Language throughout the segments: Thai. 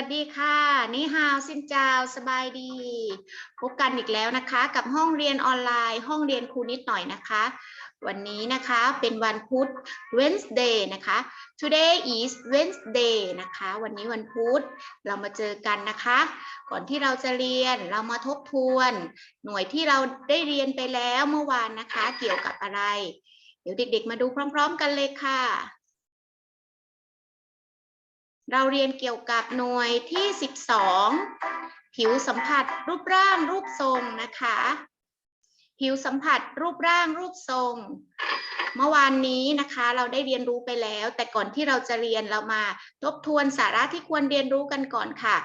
วัสดีค่ะ นี่ฮาวซินจาวสบายดี พบกันอีกแล้วนะคะ กับห้องเรียนออนไลน์ ห้องเรียนครูนิดหน่อยนะคะ วันนี้นะคะเป็นวันพุธ Wednesday นะคะ today is Wednesday นะคะ วันนี้วันพุธเรามาเจอกันนะคะ ก่อนที่เราจะเรียนเรามาทบทวน หน่วยที่เราได้เรียนไปแล้วเมื่อวานนะคะ เกี่ยวกับอะไร เดี๋ยวเด็กๆ มาดูพร้อม ๆ กันเลยค่ะ เราเรียนเกี่ยวกับหน่วยที่ 12 ผิวสัมผัสรูปร่างรูปทรงนะคะ ผิวสัมผัสรูปร่างรูปทรง เมื่อวานนี้นะคะเราได้เรียนรู้ไปแล้ว แต่ก่อนที่เราจะเรียนเรามาทบทวนสาระที่ควรเรียนรู้กันก่อนค่ะ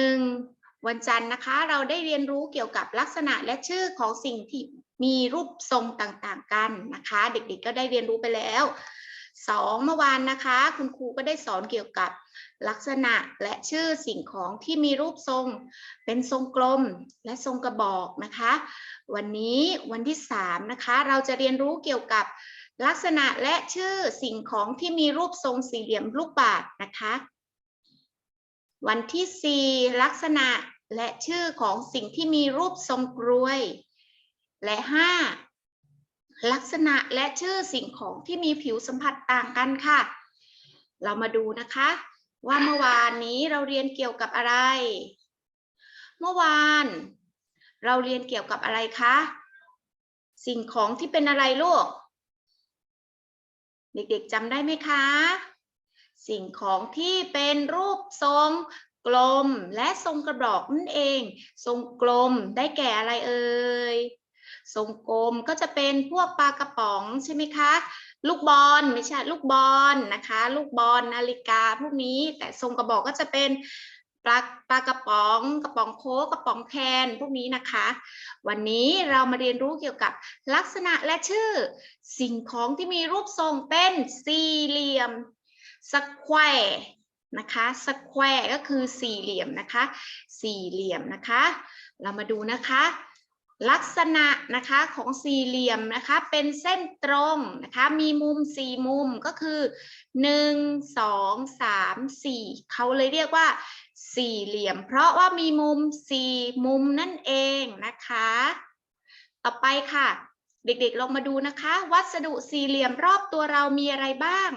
1. วันจันทร์นะคะเราได้เรียนรู้เกี่ยวกับลักษณะและชื่อของสิ่งที่มีรูปทรงต่างๆกันนะคะ เด็กๆก็ได้เรียนรู้ไปแล้ว สองเมื่อวานนะคะ คุณครูก็ได้สอนเกี่ยวกับลักษณะและชื่อสิ่งของที่มีรูปทรง เป็นทรงกลมและทรงกระบอกนะคะ วันนี้วันที่สามนะคะ เราจะเรียนรู้เกี่ยวกับลักษณะและชื่อสิ่งของที่มีรูปทรงสี่เหลี่ยมลูกบาศนะคะ วันที่สี่ลักษณะและชื่อของสิ่งที่มีรูปทรงกรวย และห้า ลักษณะและชื่อสิ่งของที่มีผิวสัมผัสต่างกันค่ะ เรามาดูนะคะ ว่าเมื่อวานนี้เราเรียนเกี่ยวกับอะไร เมื่อวาน เราเรียนเกี่ยวกับอะไรคะ สิ่งของที่เป็นอะไรลูก เด็กๆจำได้ไหมคะ สิ่งของที่เป็นรูปทรงกลมและทรงกระบอกนั่นเอง ทรงกลมได้แก่อะไรเอ่ย ทรงกลมก็จะเป็นพวกปลากระป๋องใช่ไหมคะ ลูกบอลไม่ใช่ลูกบอลนะคะ ลูกบอลนาฬิกาพวกนี้ แต่ทรงกระบอกก็จะเป็นปลาปลากระป๋องกระป๋องโค้กกระป๋องแคนพวกนี้นะคะ วันนี้เรามาเรียนรู้เกี่ยวกับลักษณะและชื่อ สิ่งของที่มีรูปทรงเป็นสี่เหลี่ยมสแควร์นะคะสแควร์ก็คือสี่เหลี่ยมนะคะ สี่เหลี่ยมนะคะ เรามาดูนะคะ ลักษณะนะคะของสี่เหลี่ยมนะคะเป็นเส้นตรงนะคะมีมุมสี่มุมก็คือหนึ่งสองสามสี่เขาเลยเรียกว่า สี่เหลี่ยม เพราะว่ามีมุมสี่มุมนั่นเองนะคะ ต่อไปค่ะ เด็กๆลองมาดูนะคะ วัสดุสี่เหลี่ยมรอบตัวเรามีอะไรบ้าง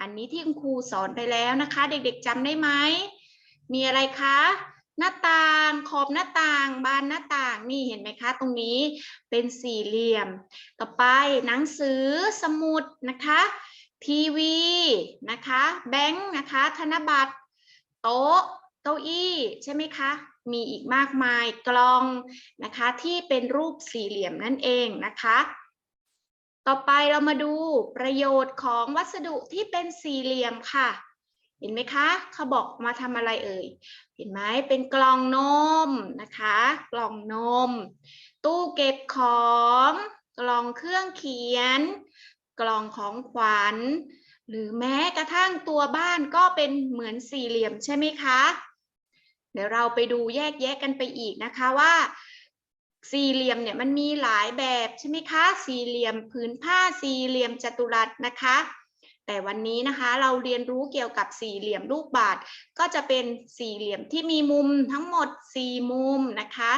อันนี้ที่คุณครูสอนไปแล้วนะคะ เด็กๆจำได้ไหมมีอะไรคะ หน้าต่างขอบหน้าต่างบานหน้าต่างนี่เห็นไหมคะ ตรงนี้เป็นสี่เหลี่ยม ต่อไปหนังสือสมุดนะคะทีวีนะคะแบงค์นะคะธนบัตร โต๊ะเก้าอี้ใช่ไหมคะมีอีกมากมายกล่องนะคะที่เป็นรูปสี่เหลี่ยมนั่นเองนะคะ ต่อไปเรามาดูประโยชน์ของวัสดุที่เป็นสี่เหลี่ยมค่ะ เห็นไหมคะเขาบอกมาทำอะไรเอ่ย เห็นไหมเป็นกล่องนมนะคะ กล่องนม ตู้เก็บของ กล่องเครื่องเขียน กล่องของขวัญ หรือแม้กระทั่งตัวบ้านก็เป็นเหมือนสี่เหลี่ยมใช่ไหมคะ เดี๋ยวเราไปดูแยกแยะกันไปอีกนะคะว่าสี่เหลี่ยมเนี่ยมันมีหลายแบบใช่ไหมคะ สี่เหลี่ยมผืนผ้าสี่เหลี่ยมจัตุรัสนะคะ แต่วันนี้นะคะเราเรียนรู้เกี่ยวกับสี่เหลี่ยมลูกบาศก์ก็จะเป็นสี่เหลี่ยมที่มีมุมทั้งหมดสี่มุมนะคะ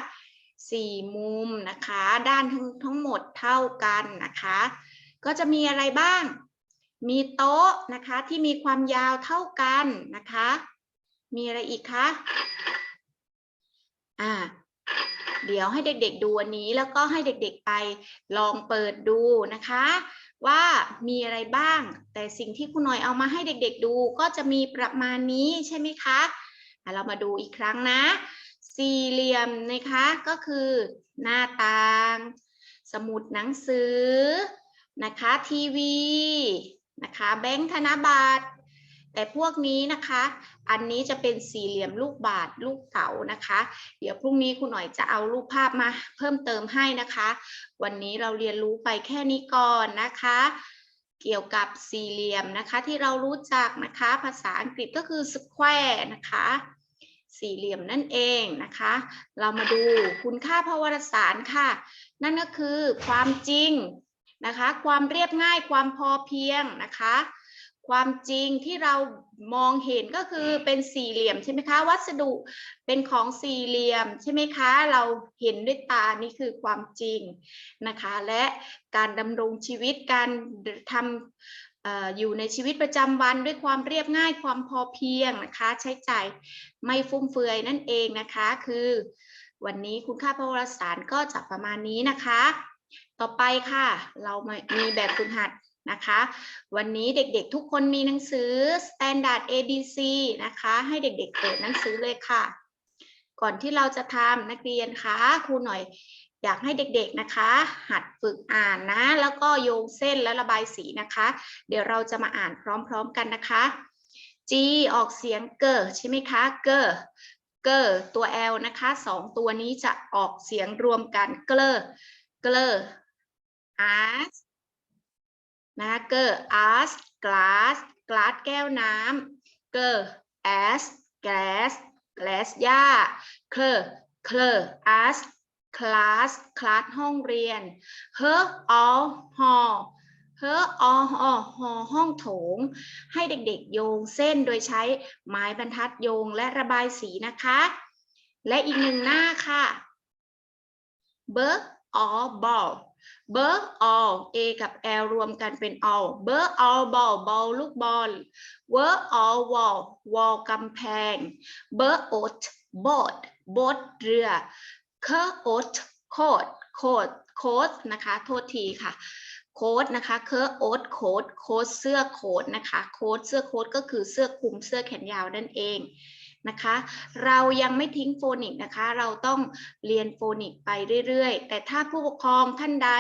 สี่มุมนะคะ ด้านทั้งทั้งหมดเท่ากันนะคะ ก็จะมีอะไรบ้าง มีโต๊ะนะคะที่มีความยาวเท่ากันนะคะ มีอะไรอีกคะอ่า เดี๋ยวให้เด็กๆดูอันนี้แล้วก็ให้เด็กๆไปลองเปิดดูนะคะ ว่ามีอะไรบ้าง แต่สิ่งที่คุณหน่อยเอามาให้เด็กๆดูก็จะมีประมาณนี้ใช่ไหมคะอะเรามาดูอีกครั้งนะ สี่เหลี่ยมนะคะก็คือ หน้าต่าง สมุดหนังสือนะคะทีวีนะคะแบงค์ธนบัตร แต่พวกนี้นะคะ อันนี้จะเป็นสี่เหลี่ยมลูกบาศก์ลูกเต๋านะคะ เดี๋ยวพรุ่งนี้คุณหน่อยจะเอารูปภาพมาเพิ่มเติมให้นะคะ วันนี้เราเรียนรู้ไปแค่นี้ก่อนนะคะ เกี่ยวกับสี่เหลี่ยมนะคะ ที่เรารู้จักนะคะ ภาษาอังกฤษก็คือ square นะคะ สี่เหลี่ยมนั่นเองนะคะ เรามาดูคุณค่าพวารสารค่ะ นั่นก็คือความจริงนะคะ ความเรียบง่าย ความพอเพียงนะคะ ความจริงที่เรามองเห็นก็คือเป็นสี่เหลี่ยมใช่ไหมคะ วัสดุเป็นของสี่เหลี่ยมใช่ไหมคะ เราเห็นด้วยตานี่คือความจริงนะคะ และการดำรงชีวิตการทำออยู่ในชีวิตประจำวันด้วยความเรียบง่ายความพอเพียงนะคะ ใช้จ่ายไม่ฟุ่มเฟือยนั่นเองนะคะ คือวันนี้คุณค่าพระวรสารก็จะประมาณนี้นะคะ ต่อไปค่ะ เรามามีแบบฝึกหัด นะคะ วันนี้เด็กๆทุกคนมีหนังสือ Standard ABC นะคะ ให้เด็กๆเปิดหนังสือเลยค่ะ ก่อนที่เราจะทำนักเรียนคะครูหน่อยอยากให้เด็กๆนะคะ หัดฝึกอ่านนะ แล้วก็โยงเส้นและระบายสีนะคะ เดี๋ยวเราจะมาอ่านพร้อมๆกันนะคะ G ออกเสียงเกอใช่ไหมคะเกอเกอตัว L นะคะสองตัวนี้จะออกเสียงรวมกันเกลอเกลอ as นะเกอ as glass glass แก้วน้ำเกอ as glass glass หญ้าเคลอเคลอ as class class ห้องเรียน her all hall her all hall hall ห้องโถง ให้เด็กๆโยงเส้นโดยใช้ไม้บรรทัดโยงและระบายสีนะคะ และอีกหนึ่งหน้าค่ะ b e r all ball b e r all a กับ l รวมกันเป็น all b e r all ball ball ลูกบอล w e r all wall wall กำแพง b e r oat boat boat เรือ c oat coat coat coat นะคะ โทษทีค่ะโค้ดนะคะเคอโอ๊ตโค้ดโค้ดเสื้อโค้ดนะคะ โค้ดเสื้อโค้ดก็คือเสื้อคลุมเสื้อแขนยาวนั่นเอง นะคะ เรายังไม่ทิ้งโฟนิกนะคะ เราต้องเรียนโฟนิกไปเรื่อยๆ แต่ถ้าผู้ปกครองท่านใด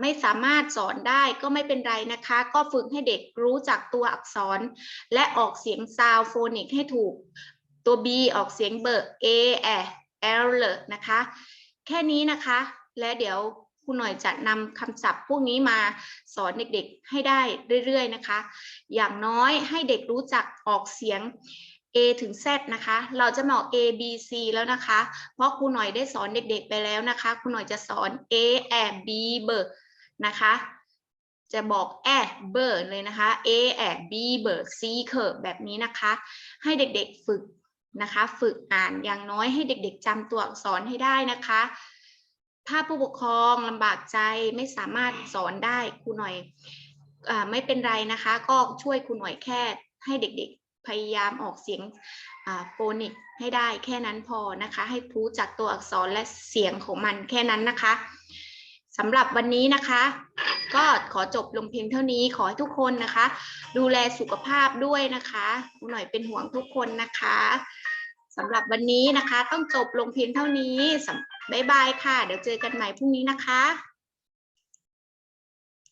ไม่สามารถสอนได้ก็ไม่เป็นไรนะคะ ก็ฝึกให้เด็กรู้จักตัวอักษร และออกเสียงซาวโฟนิกให้ถูก ตัว B ออกเสียงเบอร์ A L นะคะ แค่นี้นะคะ และเดี๋ยวครูหน่อยจะนำคำศัพท์พวกนี้มาสอนเด็กๆให้ได้เรื่อยๆนะคะ อย่างน้อยให้เด็กรู้จักออกเสียง A ถึง Z นะคะ เราจะมาอก A B C แล้วนะคะ เพราะครูหน่อยได้สอนเด็กๆไปแล้วนะคะ ครูหน่อยจะสอน A แอบ B เบอร์นะคะ จะบอกแอเบอร์เลยนะคะ A แอบ B เบอร์ C เคอร์แบบนี้นะคะ ให้เด็กๆฝึกนะคะ ฝึกอ่านอย่างน้อยให้เด็กๆจำตัวอักษรให้ได้นะคะ ถ้าผู้ปกครองลำบากใจไม่สามารถสอนได้ครูหน่อยอไม่เป็นไรนะคะ ก็ช่วยครูหน่อยแค่ให้เด็กๆ พยายามออกเสียงโฟนิกให้ได้แค่นั้นพอนะคะ ให้รู้จักตัวอักษรและเสียงของมันแค่นั้นนะคะสำหรับวันนี้นะคะ ก็ขอจบลงเพียงเท่านี้ขอให้ทุกคนนะคะ ดูแลสุขภาพด้วยนะคะครูหน่อยเป็นห่วงทุกคนนะคะสำหรับวันนี้นะคะ ต้องจบลงเพียงเท่านี้บ๊ายบายค่ะ เดี๋ยวเจอกันใหม่พรุ่งนี้นะคะ